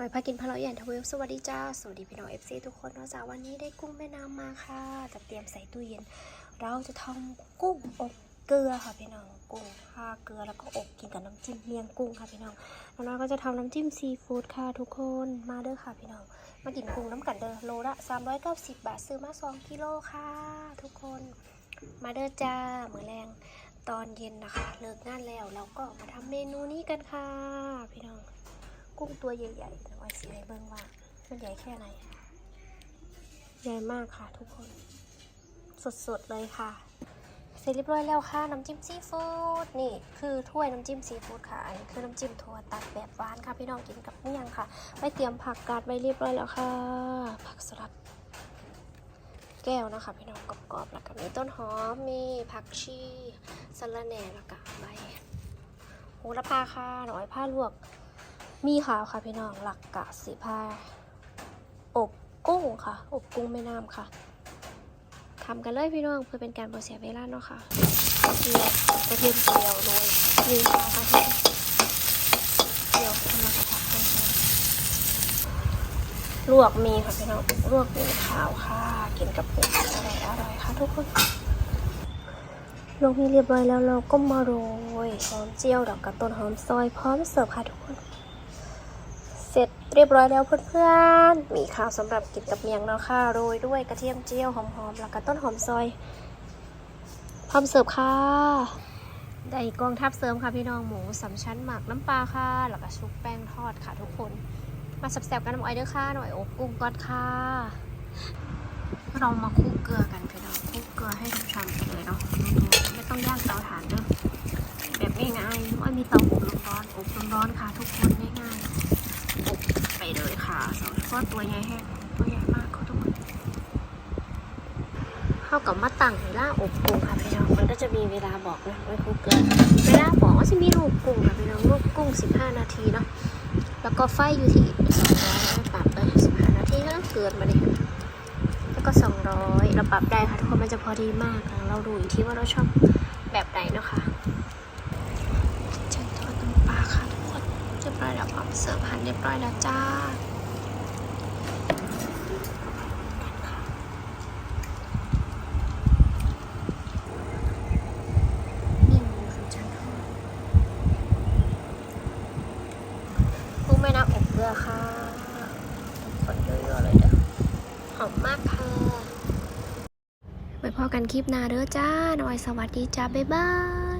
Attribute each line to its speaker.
Speaker 1: หน่อยพากินพะเราะใหญ่ทเวลสวัสดีจ้า สวัสดีพี่น้องเอฟซีทุกคนเนาะจ้าวันนี้ได้กุ้งแม่น้ำมาค่ะจะเตรียมใส่ตู้เย็น เราจะทำกุ้งอบเกลือค่ะพี่น้อง กุ้งค่าเกลือแล้วก็อบกินกับน้ำจิ้มเมี่ยงกุ้งค่ะพี่น้องแล้วน้อยก็จะทำน้ำจิ้มซีฟู้ดค่ะทุกคน มาเด้อค่ะพี่น้อง มากินกุ้งน้ำกันเด้อโลละ390 บาทซื้อมา 2กิโลค่ะ ทุกคน มาเด้อจ้ามือแรงตอนเย็นนะคะ เลิกงานแล้วเราก็มาทำเมนูนี้กันค่ะ พี่น้อง กุ้งตัวใหญ่ๆน้องไอซีให้เบิ่งว่ามันใหญ่แค่ไหนใหญ่มากค่ะทุกคน สดๆเลยค่ะ เสร็จเรียบร้อยแล้วค่ะ น้ำจิ้มซีฟู้ดนี่คือถ้วยน้ำจิ้มซีฟู้ดค่ะ อันนี้คือน้ำจิ้มถั่วตัดแบบหวานค่ะ พี่น้องกินกับเมี่ยงค่ะไปเตรียมผักกาดไว้เรียบร้อยแล้วค่ะ ผักสลัดแก้วนะคะพี่น้องกรอบๆแล้วก็มีต้นหอมมีผักชีสะระแหน่แล้วก็ใบโหระพาค่ะหน่อยผ้าลวก มีขาวค่ะพี่น้องหลักกะสีผ้าอบกุ้งค่ะ อบกุ้งแม่น้ำค่ะทำกันเลยพี่น้องเพื่อเป็นการบ่เสียเวลาเนาะค่ะเจียวกระเทียมเจียวโรยยืนค่ะกระเทียมเจียวทำมากระทะกันค่ะลวกมีค่ะพี่น้องลวกมีขาวค่ะกินกับหมูอร่อยอร่อยค่ะทุกคนลงมีเรียบร้อยแล้วเราก็มาโรยหอมเจียวดอกกระต้นหอมซอยพร้อมเสิร์ฟค่ะทุกคน เสร็จเรียบร้อยแล้วเพื่อนๆ มีข้าวสำหรับกินกับเมียงเนาะค่ะโรยด้วยกระเทียมเจียวหอมๆ แล้วก็ต้นหอมซอย พร้อมเสิร์ฟค่ะ ได้กองทัพเสริมค่ะพี่น้องหมูสามชั้นหมักน้ำปลาค่ะ แล้วก็ชุบแป้งทอดค่ะทุกคน มาสับๆกันน้ำอ้อยเด้อค่ะหน่อยอบกุ้งก่อนค่ะ เรามาคลุกเกลือกันพี่น้องคลุกเกลือให้ช่ำๆไปเลยเนาะไม่ต้องย่างเตาถ่านเด้อแบบง่ายๆไม่มีเตาอบลมร้อนอบลมร้อนค่ะ ทุกคนง่ายๆ อบไปเลยค่ะ สองก็ตัวใหญ่แห้งตัวใหญ่มากเขาทุกคนเข้ากับมาตั้งเวลาอบกุ้งค่ะพี่น้องมันก็จะมีเวลาบอกนะไว้คลุกเกลือเวลาบอกว่าจะมีลูกกุ้งค่ะพี่น้องลูกกุ้ง 15 นาทีเนาะแล้วก็ไฟอยู่ที่200ปรับไป15 นาทีก็เกินมาเลยแล้วก็ 200 เราปรับได้ค่ะทุกคนมันจะพอดีมากเราดูอีกทีว่าเราชอบแบบไหนเนาะค่ะฉันทอดน้ำปลาค่ะทุกคนเรียบร้อยแล้วพร้อมเสิร์ฟหารเรียบร้อยแล้วจ้านี่หมูสามชั้นทอดกุ้ เยอบเลือค่ะฝนเยอะๆเลยเด้อหอมมากค่ะไว้พอกันคลิปหน้าเด้อจ้าหน่อยสวัสดีจ้า บ๊ายบาย